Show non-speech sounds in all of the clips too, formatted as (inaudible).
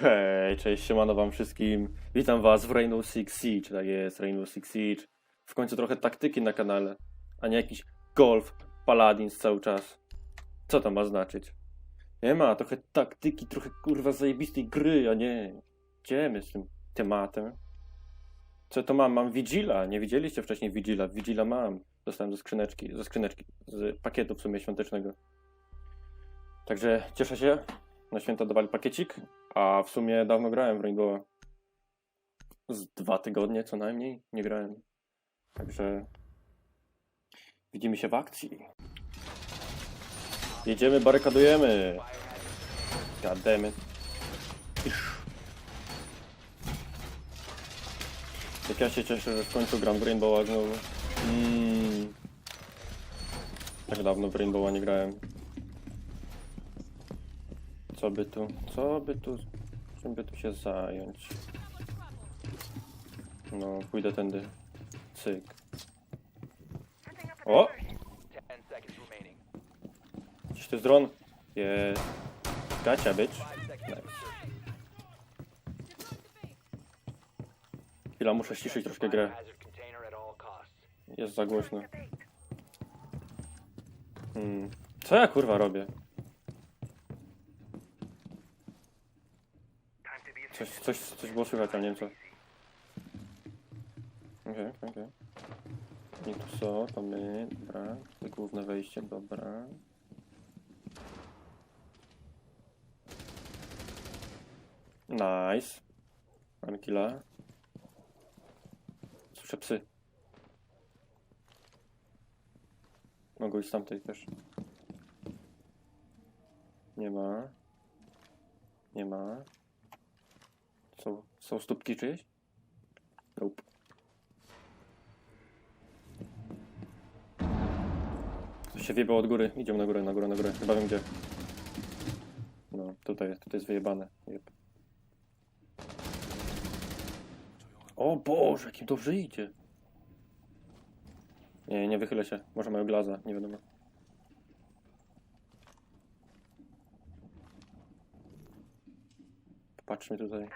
Cześć, cześć, siemano wam wszystkim. Witam was w Rainbow Six Siege, tak jest, Rainbow Six Siege. W końcu trochę taktyki na kanale, a nie jakiś golf, paladins cały czas. Co to ma znaczyć? Nie ma, trochę taktyki, trochę kurwa zajebistej gry, a nie... Idziemy z tym tematem. Co to mam? Mam Vigila, nie widzieliście wcześniej Vigila? Vigila mam. Dostałem ze skrzyneczki, ze skrzyneczki, z pakietu w sumie świątecznego. Także cieszę się. Na święta dawali pakiecik, a w sumie dawno grałem w Rainbowa. Z dwa tygodnie co najmniej nie grałem. Także widzimy się w akcji. Jedziemy, barykadujemy. Isz. Jak ja się cieszę, że w końcu gram w Rainbowa znowu. Mm. Tak dawno w Rainbowa nie grałem. Co by tu, co by tu, czym by tu się zająć? No, pójdę tędy. Cyk. O! Gdzieś to jest dron? Jest. Gacia, bitch. Nice. Chwila, muszę ściszyć troszkę grę. Jest za głośno. Hmm. Co ja kurwa robię? Coś, coś, coś było słychać, ale nie wiem co. Okej, okej, okej. Nie tu są, to my, dobra. To główne wejście, dobra. Nice. Mamy killa. Słyszę psy. Mogą iść z tamtej też. Nie ma. Nie ma. Są, są stópki czyjeś? Nope. Ktoś się wiebał od góry. Idziemy na górę, na górę, na górę. Chyba wiem gdzie. No, tutaj, tutaj jest wyjebane. Jeb. O Boże, jakim dobrze idzie. Nie, nie wychylę się. Może mają glaza, nie wiadomo. Popatrzmy tutaj.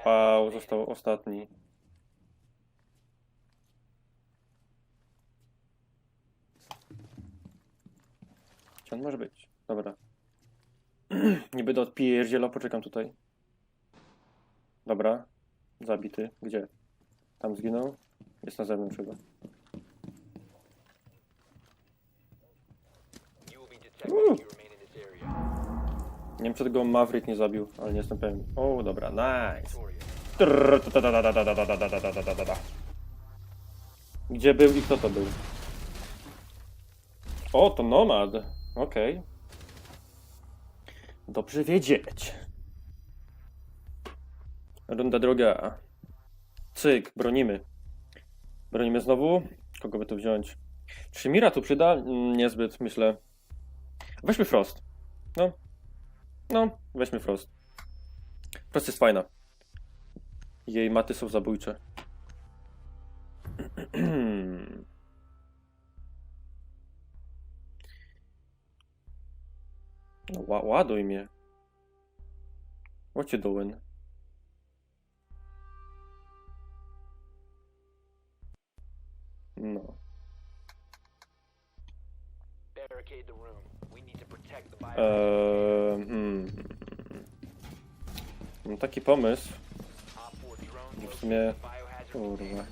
Op 4 last Wow, został ostatni. Gdzie on może być? Dobra. (clears throat) Nie będę odpierdziela, poczekam tutaj. Dobra. Zabity. Gdzie? Tam zginął? Jest na zewnątrz chyba. You will be detected Woo. if you remain in this area. Nie wiem, czy tego Maverick nie zabił, ale nie jestem pewien. O, dobra, nice. Gdzie był i kto to był? O, to Nomad. Okej. Dobrze wiedzieć. Runda droga. Cyk, bronimy. Bronimy znowu. Kogo by tu wziąć? Czy Mira tu przyda? Niezbyt, myślę. Weźmy Frost. No. No, weźmy Frost. Frost jest fajna. Jej maty są zabójcze. (clears throat) No, ła ładuj mnie. What you doing? No. Barricade the room. Eee, hmm. Taki pomysł. Op 4 drone W sumie... Kurwa.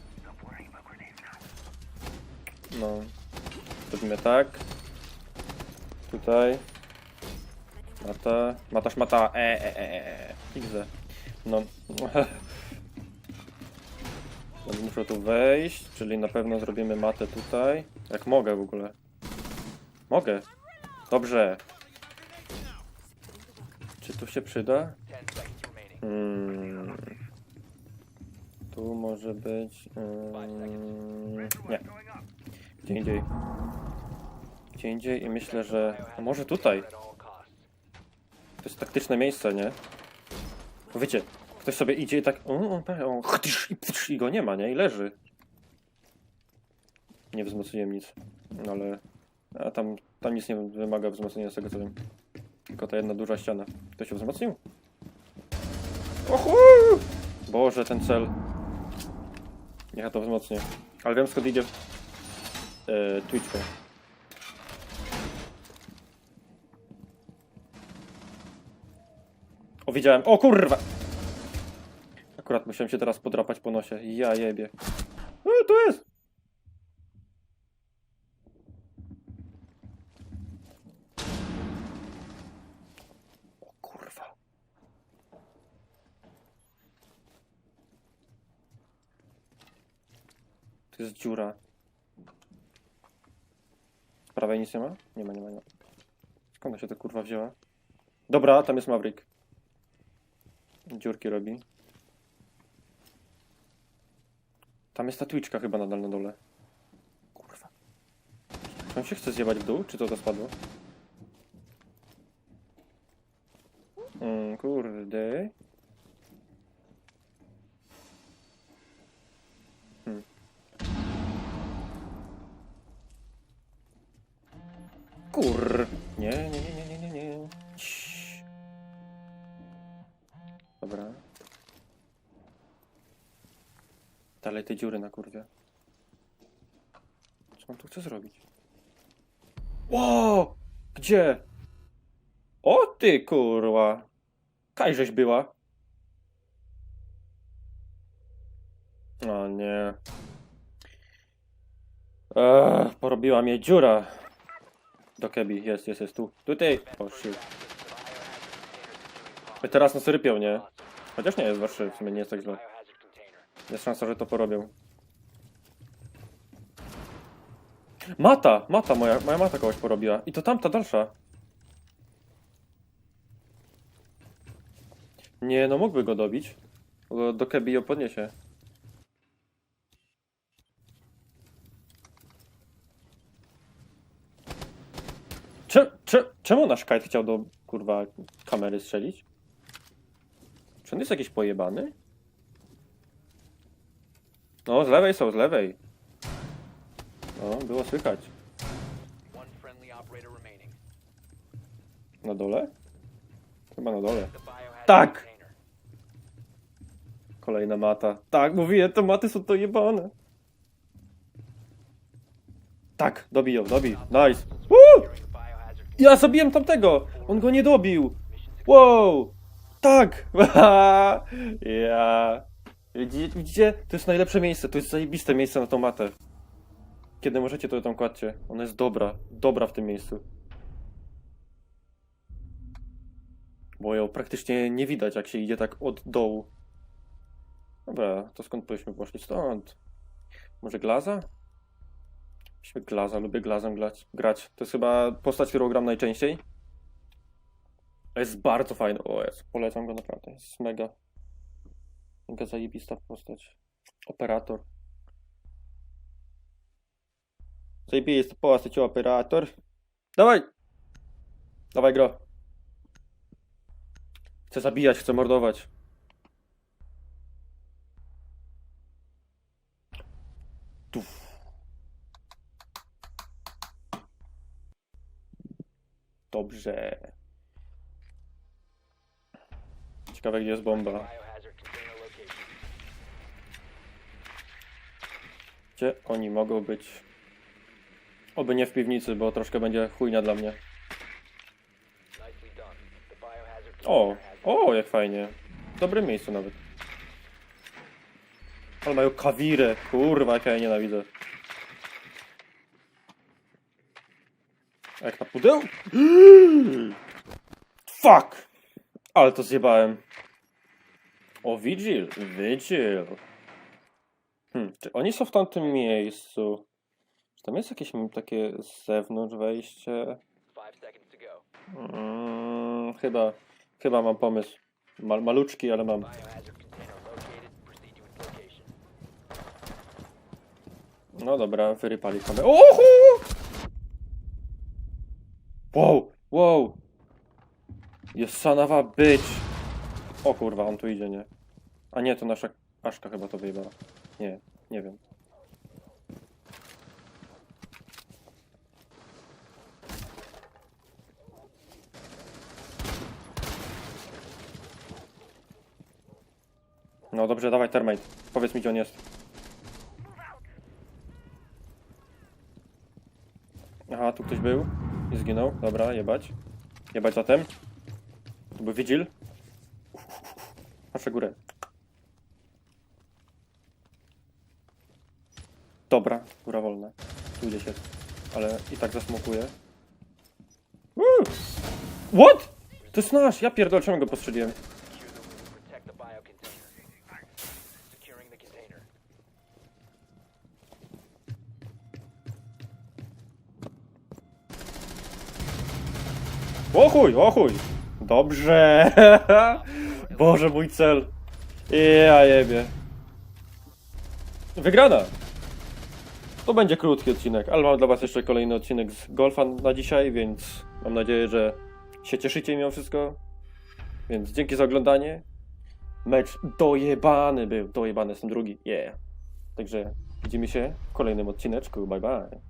No. Zrobimy tak. Tutaj. Mata. Matasz mata. E, e, e, e. XD. No. (laughs) No, Muszę tu wejść, czyli na pewno zrobimy matę tutaj. Jak mogę w ogóle. Mogę. Dobrze. Czy tu się przyda? 10 seconds remaining. Hmm. Tu może być. Mm, nie. Gdzie indziej. Gdzie indziej i myślę, że. A może tutaj? To jest taktyczne miejsce, nie? Bo Wiecie, ktoś sobie idzie i tak. I, go nie ma, nie? I leży. Nie wzmocniłem nic. Ale. A tam, tam nic nie wymaga wzmocnienia z tego co wiem. Tylko ta jedna duża ściana. To się wzmocnił? Ohu! Boże, ten cel. Niech ja to wzmocnię. Ale wiem skąd idzie e, Twitchka. O, widziałem. O kurwa! Akurat musiałem się teraz podrapać po nosie. Ja jebie. E, tu jest! O kurwa. To jest dziura. Z prawej nic nie ma? Nie ma, nie ma, nie ma. Skąd się ta kurwa wzięła? Dobra, tam jest Maverick. Dziurki robi. Tam jest ta Twitchka chyba nadal na dole. Kurwa. On się chce zjebać w dół, czy to to spadło? Mm, kurde. Dalej te dziury na kurwie. Co on tu chce zrobić? Ło! Gdzie? O ty kurwa! Kajżeś była. O nie. Ech, porobiła mnie dziura. Do kebi, jest, jest, jest tu. Tutaj. O shit. I teraz nas rypią, nie? Chociaż nie jest warszyw, w sumie nie jest tak źle. Jest szansa, że to porobią. Mata! Mata moja, moja mata kogoś porobiła. I to tamta dalsza. Nie, no mógłby go dobić. Bo do kebi ją podniesie. Cze, czemu nasz kite chciał do kurwa kamery strzelić? Czy on jest jakiś pojebany? No, z lewej są, z lewej. No, było słychać. One friendly operator remaining. Na dole? Chyba na dole. The biohazard Tak. container. Kolejna mata. Tak, mówiłem, te maty są to jebane. Tak, dobiją, dobij. Nice. Woo! Securing the biohazard Ja zabiłem tamtego! On go nie dobił! Wow! Tak! (laughs) ja. Widzicie? To jest najlepsze miejsce, to jest zajebiste miejsce na tą matę. Kiedy możecie, to tam kładźcie. Ona jest dobra, dobra w tym miejscu. Bo ją praktycznie nie widać, jak się idzie tak od dołu. Dobra, to skąd byśmy poszli? Stąd. Może Glaza? Myśmy Glaza, lubię Glazem grać. grać. To jest chyba postać, którą gram najczęściej. Jest bardzo fajny. O jest, polecam go naprawdę. Jest mega. Mega zajebista postać. Operator. Zajebista postać, operator. Dawaj! Dawaj, gro. Chcę zabijać, chcę mordować. Tuf. Dobrze. Ciekawe, gdzie jest bomba. biohazard container location. Gdzie oni mogą być? Oby nie w piwnicy, bo troszkę będzie chujnia dla mnie. O, o, jak fajnie. W dobrym miejscu nawet. Ale mają kawirę, kurwa, jak ja je nienawidzę. A Jak na pudeł? (gasps) Fuck! Ale to zjebałem. O, Vigil, Vigil. Czy oni są w tamtym miejscu? Czy tam jest jakieś takie z zewnątrz wejście? Mm, chyba, chyba mam pomysł. Mal, maluczki, ale mam. No dobra, wyrypali kamerę. Oho! Wow, wow! Jest sanawa być! O kurwa, on tu idzie, nie? A nie, to nasza Aszka chyba to wyjebała. Nie, nie wiem. No dobrze, dawaj termite. Powiedz mi, gdzie on jest. Aha, tu ktoś był i zginął. Dobra, jebać. Jebać zatem. Tu był Vigil. Patrzę górę. Dobra, góra wolna. Tu gdzieś jest. Ale i tak zasmokuje. What? To jest nasz! Ja pierdolę, czemu go postrzeliłem? Secure the room and protect the biocontainer. Securing the container. O chuj, o chuj! Dobrze! (laughs) Boże, mój cel! Ja jebie. Wygrana! To będzie krótki odcinek, ale mam dla was jeszcze kolejny odcinek z golfa na dzisiaj, więc mam nadzieję, że się cieszycie mimo wszystko. Więc dzięki za oglądanie. Mecz dojebany był, dojebany jestem drugi, yeah. Także widzimy się w kolejnym odcineczku, bye bye.